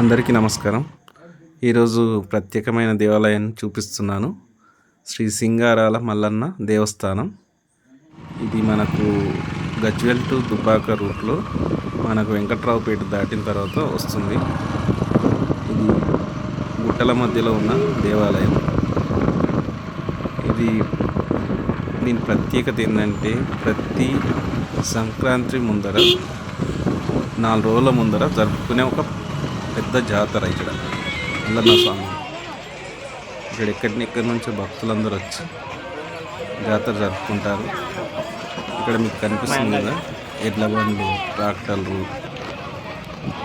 అందరికీ నమస్కారం. ఈరోజు ప్రత్యేకమైన దేవాలయాన్ని చూపిస్తున్నాను. శ్రీ సింగారాల మల్లన్న దేవస్థానం. ఇది మనకు గజ్వెల్ టు దుబ్బాక రూట్లో మనకు వెంకట్రావుపేట దాటిన తర్వాత వస్తుంది. ఇది గుట్టల మధ్యలో ఉన్న దేవాలయం. ఇది దీని ప్రత్యేకత ఏంటంటే ప్రతి సంక్రాంతి ముందర నాలుగు రోజుల ముందర జరుపుకునే ఒక పెద్ద జాతర ఇక్కడ. అల్లన్న స్వామి. ఇక్కడ ఎక్కడి ఎక్కడి నుంచి భక్తులందరూ వచ్చి జాతర జరుపుకుంటారు. ఇక్కడ మీకు కనిపిస్తుంది కదా ఎడ్ల బండ్లు ట్రాక్టర్లు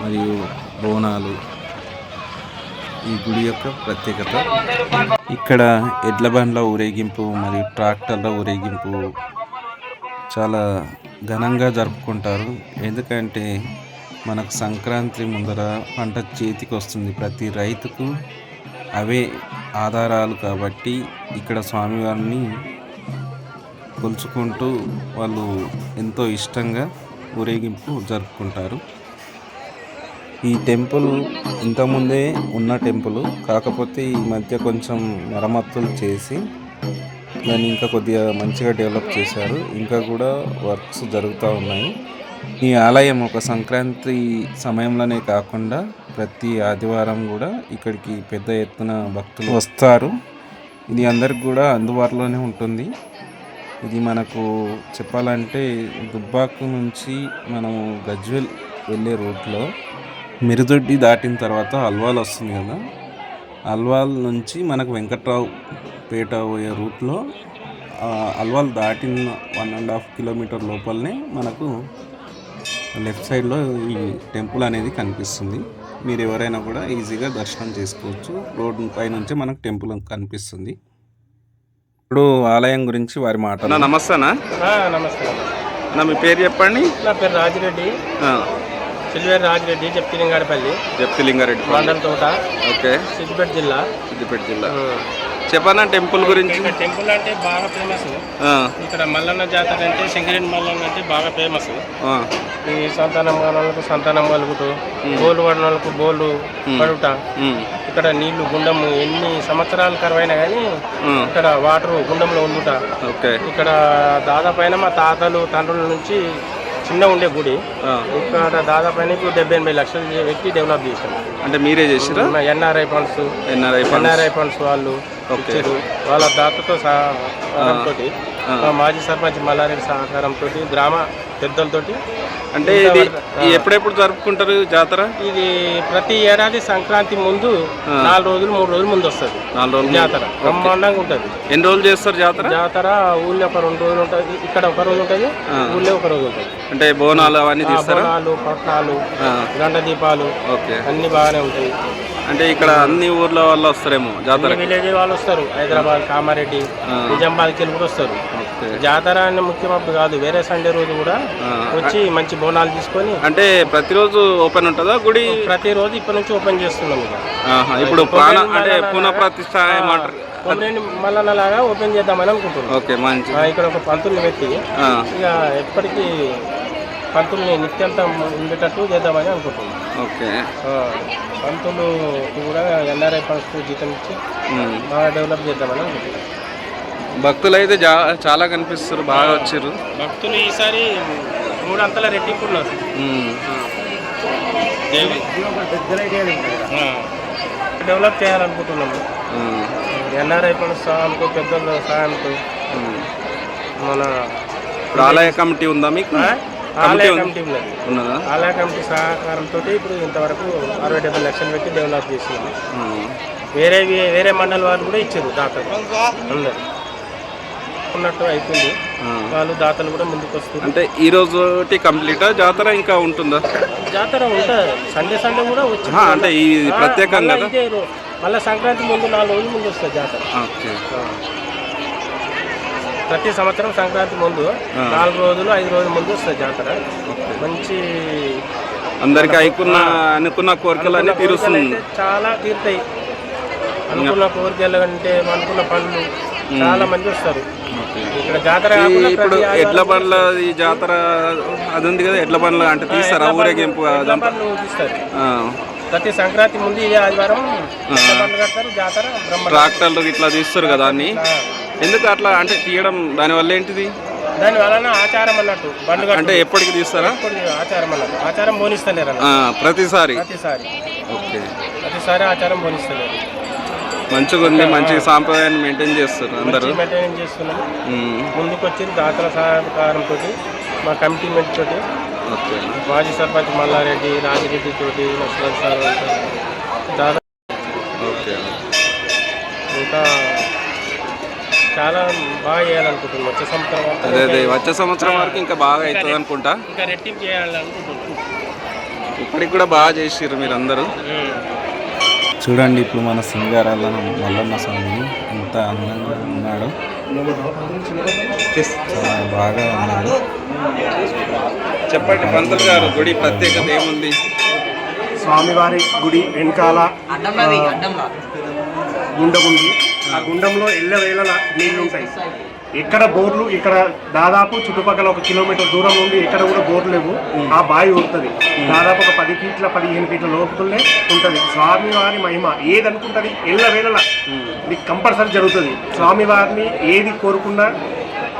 మరియు బోనాలు. ఈ గుడి యొక్క ప్రత్యేకత. ఇక్కడ ఎడ్ల బండ్ల ఊరేగింపు మరియు ట్రాక్టర్ల ఊరేగింపు చాలా ఘనంగా జరుపుకుంటారు. ఎందుకంటే మనకు సంక్రాంతి ముందర పంట చేతికి వస్తుంది ప్రతి రైతుకు అవే ఆధారాలు కాబట్టి ఇక్కడ స్వామివారిని కొలుచుకుంటూ వాళ్ళు ఎంతో ఇష్టంగా ఊరేగింపు జరుపుకుంటారు. ఈ టెంపుల్ ఇంతకుముందే ఉన్న టెంపుల్. కాకపోతే ఈ మధ్య కొంచెం మరమ్మతులు చేసి దాన్ని ఇంకా కొద్దిగా మంచిగా డెవలప్ చేశారు. ఇంకా కూడా వర్క్స్ జరుగుతూ ఉన్నాయి. ఈ ఆలయం ఒక సంక్రాంతి సమయంలోనే కాకుండా ప్రతి ఆదివారం కూడా ఇక్కడికి పెద్ద ఎత్తున భక్తులు వస్తారు. ఇది అందరికి కూడా అందుబాటులోనే ఉంటుంది. ఇది మనకు చెప్పాలంటే దుబ్బాకు నుంచి మనము గజ్వెల్ వెళ్ళే రూట్లో మిరుదొడ్డి దాటిన తర్వాత అల్వాల్ వస్తుంది కదా. అల్వాల్ నుంచి మనకు వెంకట్రావు పేట పోయే రూట్లో అల్వాల్ దాటిన వన్ అండ్ హాఫ్ కిలోమీటర్ లోపలనే మనకు లెఫ్ట్ సైడ్లో ఈ టెంపుల్ అనేది కనిపిస్తుంది. మీరు ఎవరైనా కూడా ఈజీగా దర్శనం చేసుకోవచ్చు. రోడ్డు పై నుంచే మనకు టెంపుల్ కనిపిస్తుంది. ఇప్పుడు ఆలయం గురించి వారి మాట నమస్తేనా నమస్తే నా మీ పేరు చెప్పండి? నా పేరు రాజిరెడ్డి. సిల్వేర్ రాజిరెడ్డి చెప్తిలింగాడపల్లి జప్తిలింగారెడ్డి. మండల తోట. ఓకే. సిద్దిపేట జిల్లా. సిద్దిపేట జిల్లా. చెప్పనా టెంపుల్ గురించి? ఇక్కడ టెంపుల్ అంటే బాగా ఫేమస్. ఇక్కడ మల్లన్న జాతర అంటే శంకరేణి మల్లన్న అంటే బాగా ఫేమస్. ఈ సంతానం వాళ్ళకు సంతానం కలుగుతూ బోలు వాళ్ళకు బోలు పడుట. ఇక్కడ నీళ్ళు గుండము ఎన్ని సంవత్సరాలు కరువైనా కానీ ఇక్కడ వాటర్ గుండంలో ఉండుట. ఓకే. ఇక్కడ దాదాపైన మా తాతలు తండ్రుల నుంచి చిన్న ఉండే గుడి. ఇక్కడ దాదాపు ఇప్పుడు డెబ్బై ఎనభై లక్షలు పెట్టి డెవలప్ చేశారు. అంటే మీరే చేసిరా NRI funds. NRI NRI funds వాళ్ళు. ఇచ్చారు. వాళ్ళ దాతతో సహకారంతో మా మాజీ సర్పంచ్ మల్లారెడ్డి సహకారంతో గ్రామ పెద్దలతోటి అంటే ఇది ఎప్పుడెప్పుడు జరుపుకుంటారు జాతర? ఇది ప్రతి ఏడాది సంక్రాంతి ముందు నాలుగు రోజులు మూడు రోజులు ముందు వస్తుంది. నాలుగు రోజులు జాతర. బ్రహ్మాండంగా ఉంటుంది. ఎన్ని రోజులు చేస్తారు జాతర? జాతర ఊళ్ళో ఒక రెండు రోజులు ఉంటుంది ఇక్కడ ఒక రోజు ఉంటుంది ఊళ్ళో ఒక రోజు ఉంటుంది. అంటే బోనాలు అవన్నీ బోనాలు పట్నాలు గండ దీపాలు ఓకే. అన్ని బాగానే ఉంటాయి. అంటే ఇక్కడ అన్ని ఊర్ల వాళ్ళు వస్తారేమో జాతర విలేజ్ వాళ్ళు వస్తారు. హైదరాబాద్ కామారెడ్డి నిజామాబాద్కి వెళ్ళి కూడా వస్తారు. జాతర అనే ముఖ్యం అప్పుడు కాదు వేరే సండే రోజు కూడా వచ్చి మంచి బోనాలు తీసుకొని అంటే ప్రతిరోజు ఓపెన్ ఉంటుందా గుడి? ప్రతిరోజు ఇప్పటి నుంచి ఓపెన్ చేస్తున్నాం ఇక. ఇప్పుడు ప్రాణ అంటే పునః ప్రతిష్ట ఏమంటారు ఓపెన్ చేద్దామని అనుకుంటున్నాం. ఓకే మంచి ఆ, ఇక్కడ ఒక పంతుల్ని పెట్టి ఇక ఎప్పటికీ పంతుల్ని నిత్యంతం ఉండేటట్టు చేద్దామని అనుకుంటున్నాం. ఓకే. పంతులు కూడా ఎన్ఆర్ఐ ఫండ్స్ జీతం ఇచ్చి. బాగా డెవలప్ చేద్దామని అనుకుంటున్నాం. భక్తులు అయితే చాలా కనిపిస్తారు బాగా వచ్చారు భక్తులు ఈసారి మూడు అంతల రెట్టింపు ఉన్నారు. డెవలప్ చేయాలనుకుంటున్నాము. ఎన్ఆర్ఐ పనుల సహాయంతో పెద్దల సహాయంతో మన ఇప్పుడు ఆలయ కమిటీ ఉందా మీకు? కమిటీ ఉన్నది. ఉన్నదా? ఆలయ కమిటీ సహకారంతో ఇప్పుడు ఇంతవరకు అరవై డెబ్బై లక్షలు పెట్టి డెవలప్ ఉమ్. వేరే వేరే మండలి వాళ్ళు కూడా ఇచ్చారు దాతలు. అందరు. ఉన్నట్టు ఆ. వాళ్ళు దాతలు కూడా ముందుకు వస్తారు అంటే ఈ రోజు కంప్లీటా జాతర ఇంకా ఉంటుందా? జాతర ఉంటుంది. సండే సండే కూడా వచ్చి అంటే ఈ ప్రత్యేకం మళ్ళా సంక్రాంతి ముందు నాలుగు రోజులు ముందు వస్తుంది జాతర. ఓకే. ప్రతి సంవత్సరం సంక్రాంతి ముందు నాలుగు రోజులు ఐదు రోజుల ముందు వస్తుంది జాతర. మంచి అందరికి అయికున్న అనుకున్న కోరికలు అన్ని తీరుస్తుంది. చాలా తీరుతాయి. అనుకున్న కోరికలు అంటే అనుకున్న పనులు చాలా మంది వస్తారు. ఇక్కడ జాతర ఇప్పుడు ఎడ్ల బండ్ల ఈ జాతర అది ఉంది కదా ఎడ్ల బండ్ల అంటే తీస్తారా? ఊరేగింపు తీస్తారు. ప్రతి సంక్రాంతి ముందు ఇదే ఆదివారం కడతారు జాతర ట్రాక్టర్లు ఇట్లా తీస్తారు కదా అన్ని? ఎందుకు అట్లా అంటే తీయడం దానివల్ల ఏంటిది? దాని వలన ఆచారం అన్నట్టు బండ్లు అంటే ఎప్పటికి తీస్తారా? ఆచారం అన్నట్టు. ఆచారం బోనిస్తలేరు ప్రతిసారి? ప్రతిసారి. ఓకే. ప్రతిసారి ఆచారం బోనిస్తలేరు మంచిగా ఉంది మంచి సాంప్రదాయాన్ని మెయింటైన్ చేస్తారు అందరూ. మెయింటైన్ చేస్తున్నాము ఉమ్, ముందుకు వచ్చింది దాతల సహకారంతో మా కమిటీ మెంట్ తోటి మాజీ సర్పంచ్ మల్లారెడ్డి రాజిరెడ్డి తోటి నస్రత్ సార్ ఓకే. ఇంకా చాలా బాగా చేయాలనుకుంటున్నాం వచ్చే సంవత్సరం అదే అదే వచ్చే సంవత్సరం వరకు ఇంకా బాగా అవుతుంది అనుకుంటా ఇంకా రెట్టింపు చేయాలనుకుంటున్నాం. ఇప్పటికి కూడా బాగా చేసిర్రు మీరు అందరూ చూడండి ఇప్పుడు మన సింగారాల మల్లన్న స్వామి ఎంత అందంగా ఉన్నాడు. చాలా బాగా ఉన్నాడు. చెప్పండి పంతులు గారు గుడి ప్రత్యేకత ఏముంది? స్వామివారి గుడి వెనకాల గుండం ఉంది. ఆ గుండంలో ఎల్లవేళల నీళ్ళు ఉంటాయి ఎక్కడ బోర్లు ఇక్కడ దాదాపు చుట్టుపక్కల ఒక కిలోమీటర్ దూరం నుండి ఎక్కడ కూడా బోర్లు లేవు. ఆ బావి ఉంటుంది. దాదాపు ఒక పది ఫీట్ల పదిహేను ఫీట్ల లోపులనే ఉంటుంది. స్వామివారి మహిమ ఏది అనుకుంటుంది ఎల్లవేళల ఇది కంపల్సరీ జరుగుతుంది. స్వామివారిని ఏది కోరుకున్నా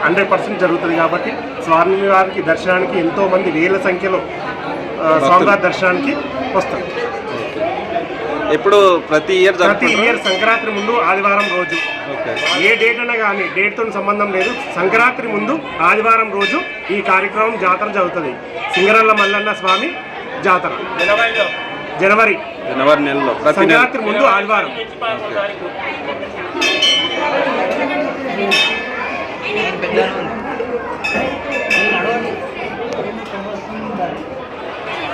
హండ్రెడ్ పర్సెంట్ జరుగుతుంది కాబట్టి స్వామివారికి దర్శనానికి ఎంతో మంది వేల సంఖ్యలో స్వామివారి దర్శనానికి వస్తారు. ఎప్పుడు ప్రతి ఇయర్ ప్రతి ఇయర్ సంక్రాంతి ముందు ఆదివారం రోజు. ఓకే. ఏ డేట్ అయినా కానీ డేట్తో సంబంధం లేదు. సంక్రాంతి ముందు ఆదివారం రోజు ఈ కార్యక్రమం జాతర జరుగుతుంది. సింగరల్ల మల్లన్న స్వామి జాతర. జనవరి. జనవరి నెలలో సంక్రాంతి ముందు ఆదివారం.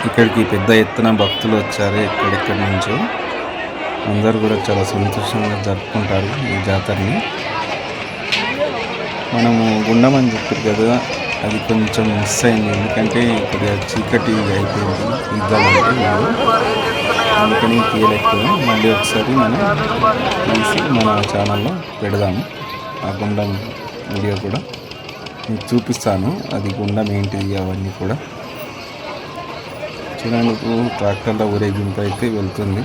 ఇక్కడికి పెద్ద ఎత్తున భక్తులు వచ్చారు ఎక్కడెక్కడి నుంచో. అందరూ కూడా చాలా సంతోషంగా జరుపుకుంటారు ఈ జాతరని. మనము గుండం అని చెప్పారు కదా అది కొంచెం మిస్ అయింది. ఎందుకంటే కొద్దిగా చీకటి అయిపోయింది. ఇద్దామంటే వీడియో అందుకని తీయలేకపోయాం మళ్ళీ ఒకసారి మనం తీసి మన ఛానల్లో పెడదాము. ఆ గుండం వీడియో కూడా మీకు చూపిస్తాను. అది గుండం ఏంటిది అవన్నీ కూడా. చూడండి ట్రాక్టర్లో ఊరేగింపు అయితే వెళ్తుంది.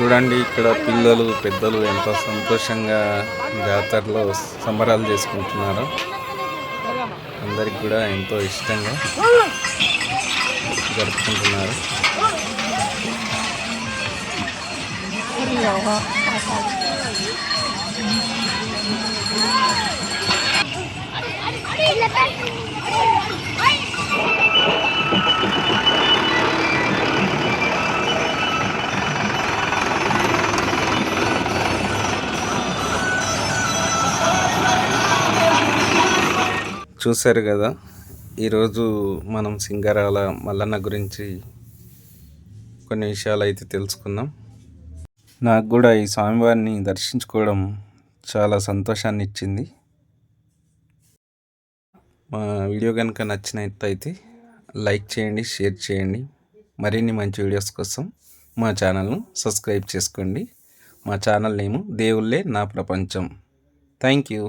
చూడండి ఇక్కడ పిల్లలు పెద్దలు ఎంతో సంతోషంగా జాతరలో సంబరాలు చేసుకుంటున్నారు. అందరికి కూడా ఎంతో ఇష్టంగా జరుపుకుంటున్నారు. చూశారు కదా ఈరోజు మనం సింగారాల మల్లన్న గురించి కొన్ని విషయాలు అయితే తెలుసుకున్నాం నాకు కూడా ఈ స్వామివారిని దర్శించుకోవడం చాలా సంతోషాన్ని ఇచ్చింది. మా వీడియో కనుక నచ్చినట్టయితే లైక్ చేయండి షేర్ చేయండి. మరిన్ని మంచి వీడియోస్ కోసం మా ఛానల్ను సబ్స్క్రైబ్ చేసుకోండి. మా ఛానల్ నేము దేవుళ్ళే నా ప్రపంచం. Thank you.